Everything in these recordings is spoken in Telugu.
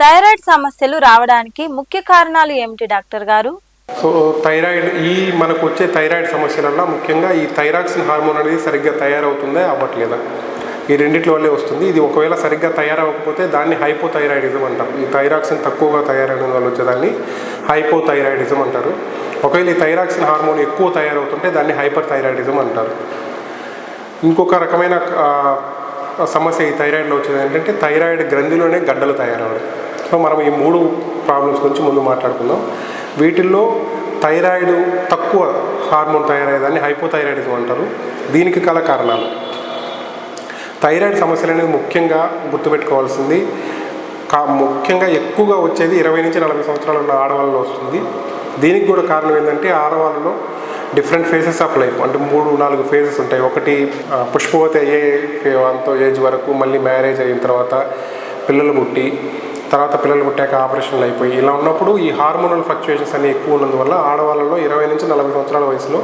థైరాయిడ్ సమస్యలు రావడానికి ముఖ్య కారణాలు ఏమిటి డాక్టర్ గారు? సో థైరాయిడ్ ఈ మనకు వచ్చే థైరాయిడ్ సమస్యలలో ముఖ్యంగా ఈ థైరాక్సిన్ హార్మోన్ అనేది సరిగ్గా తయారవుతుందా అవ్వట్లేదా? ఈ రెండిట్ల వల్లే వస్తుంది. ఇది ఒకవేళ సరిగ్గా తయారవకపోతే దాన్ని హైపోథైరాయిడిజం అంటారు. ఈ థైరాక్సిన్ తక్కువగా తయారైన వల్ల వచ్చేదాన్ని హైపోథైరాయిడిజం అంటారు. ఒకవేళ ఈ థైరాక్సిన్ హార్మోన్ ఎక్కువ తయారవుతుంటే దాన్ని హైపర్ థైరాయిడిజం అంటారు. ఇంకొక రకమైన సమస్య ఈ థైరాయిడ్లో వచ్చేది ఏంటంటే థైరాయిడ్ గ్రంథిలోనే గడ్డలు తయారవడం. సో మనం ఈ మూడు ప్రాబ్లమ్స్ గురించి ముందు మాట్లాడుకుందాం. వీటిల్లో థైరాయిడ్ తక్కువ హార్మోన్ తయారయ్యేదాన్ని హైపోథైరాయిడిజం అంటారు. దీనికి గల కారణాలు. థైరాయిడ్ సమస్యలు అనేది ముఖ్యంగా గుర్తుపెట్టుకోవాల్సింది. కా ముఖ్యంగా ఎక్కువగా వచ్చేది ఇరవై నుంచి నలభై సంవత్సరాలు ఉన్న ఆడవాళ్ళలో వస్తుంది. దీనికి కూడా కారణం ఏంటంటే ఆడవాళ్ళలో డిఫరెంట్ ఫేజెస్ ఆఫ్ లైఫ్ అంటే మూడు నాలుగు ఫేజెస్ ఉంటాయి. ఒకటి పుష్పవతి అయ్యే అంత ఏజ్ వరకు మళ్ళీ మ్యారేజ్ అయిన తర్వాత పిల్లలు పుట్టి తర్వాత పిల్లలు పుట్టాక ఆపరేషన్లు అయిపోయి ఇలా ఉన్నప్పుడు ఈ హార్మోనల్ ఫ్లక్చుయేషన్స్ అన్ని ఎక్కువ ఉన్నందువల్ల ఆడవాళ్ళలో ఇరవై నుంచి నలభై సంవత్సరాల వయసులో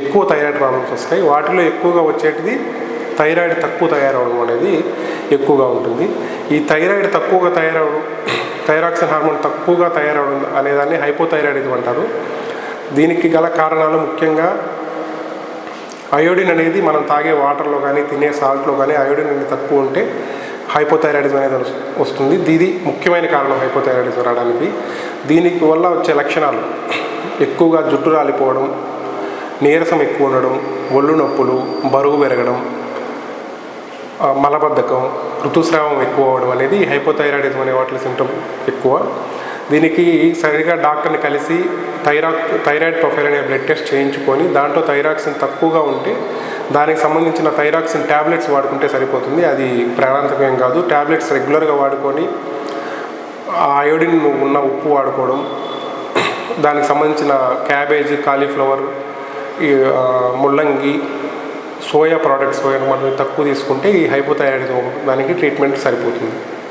ఎక్కువ థైరాయిడ్ ప్రాబ్లమ్స్ వస్తాయి. వాటిలో ఎక్కువగా వచ్చేటిది థైరాయిడ్ తక్కువ తయారవడం అనేది ఎక్కువగా ఉంటుంది. ఈ థైరాయిడ్ తక్కువగా తయారవడం థైరాక్సిన్ హార్మోన్ తక్కువగా తయారవడం అనేదాన్ని హైపోథైరాయిడిజం అంటారు. దీనికి గల కారణాలు ముఖ్యంగా అయోడిన్ అనేది మనం తాగే వాటర్లో కానీ తినే సాల్ట్లో కానీ అయోడిన్ అనేది తక్కువ ఉంటే హైపోథైరాయిడిజం అనేది వస్తుంది. ఇది ముఖ్యమైన కారణం హైపోథైరాయిడిజం రావడానికి. దీనికి వల్ల వచ్చే లక్షణాలు. ఎక్కువగా జుట్టు రాలిపోవడం నీరసం ఎక్కువ ఉండడం ఒళ్ళు నొప్పులు బరువు పెరగడం మలబద్ధకం ఋతుస్రావం ఎక్కువ అవ్వడం అనేది హైపోథైరాయిడిజం అనే వాటిలో సిమ్టమ్ ఎక్కువ. దీనికి సరిగా డాక్టర్ని కలిసి థైరా థైరాయిడ్ ప్రొఫైల్ అనే బ్లడ్ టెస్ట్ చేయించుకొని దాంట్లో థైరాక్సిన్ తక్కువగా ఉంటే దానికి సంబంధించిన థైరాక్సిన్ ట్యాబ్లెట్స్ వాడుకుంటే సరిపోతుంది. అది ప్రాణాంతకం కాదు. ట్యాబ్లెట్స్ రెగ్యులర్గా వాడుకొని అయోడిన్ ఉన్న ఉప్పు వాడుకోవడం దానికి సంబంధించిన క్యాబేజ్ కాలీఫ్లవర్ ఈ ముల్లంగి సోయా ప్రోడక్ట్స్ మనం తక్కువ తీసుకుంటే ఈ హైపోథైరాయిడ్ దానికి ట్రీట్మెంట్ సరిపోతుంది.